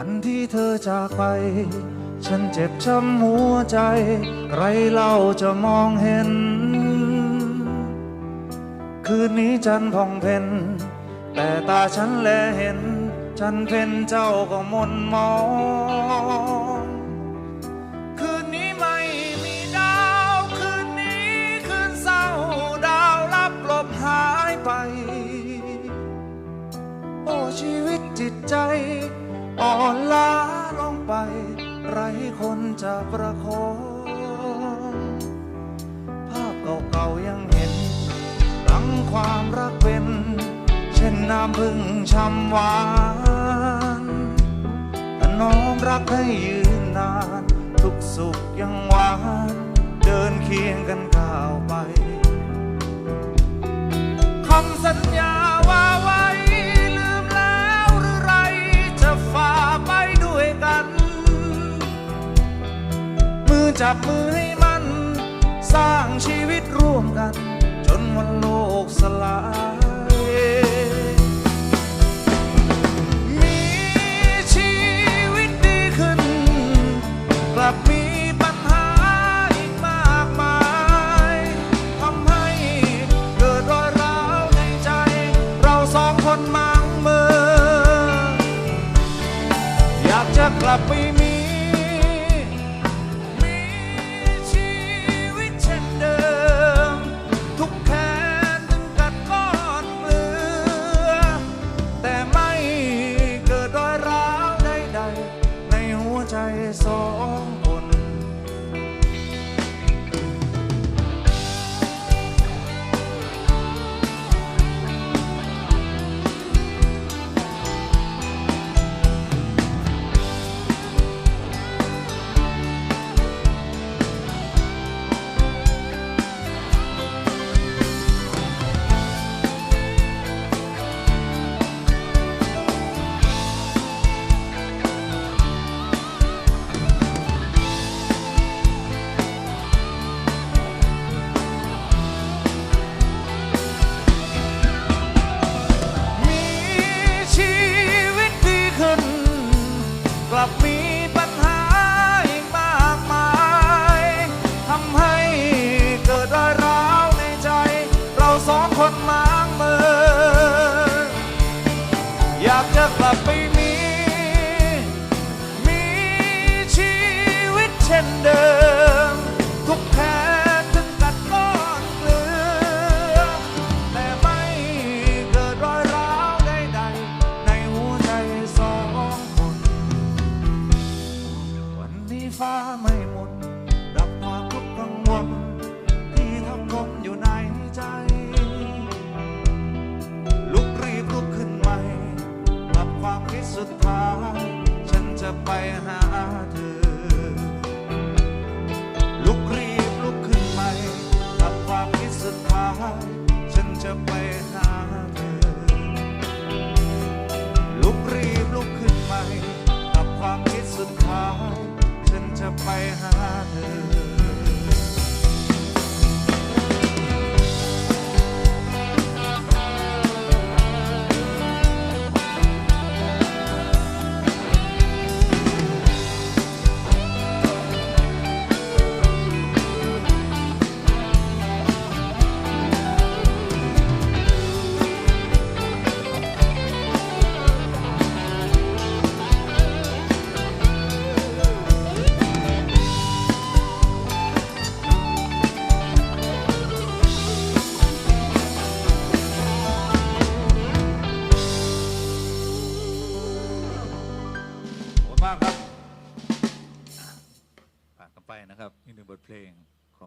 วันที่เธอจากไป ฉันเจ็บช้ำหัวใจใครเล่าจะมองเห็น คืนนี้จันทร์ผ่องเพ็ญแต่ตาฉันแลเห็นจันเพ็ญเจ้าก็มนมอง คืนนี้ไม่มีดาว คืนนี้คืนเศร้าดาวลับลบหายไป โอ้ชีวิตจิตใจ อ่อนล้าลงไป ไรคนจะประคองภาพเก่าๆยังเห็นตั้งความรักเป็น เช่นน้ำพึ่งช่ำหวานถ้าน้อมรักให้ยืนนาน ทุกสุขยังหวาน เดินเคียงกันก้าวไปคำสัญญา จับมือให้มัน สร้างชีวิตร่วมกัน จนวันโลกสลายมีชีวิตดีขึ้นกลับมีปั สอง มากครับผ่านกันไปนะครับอีกหนึ่งบทเพลง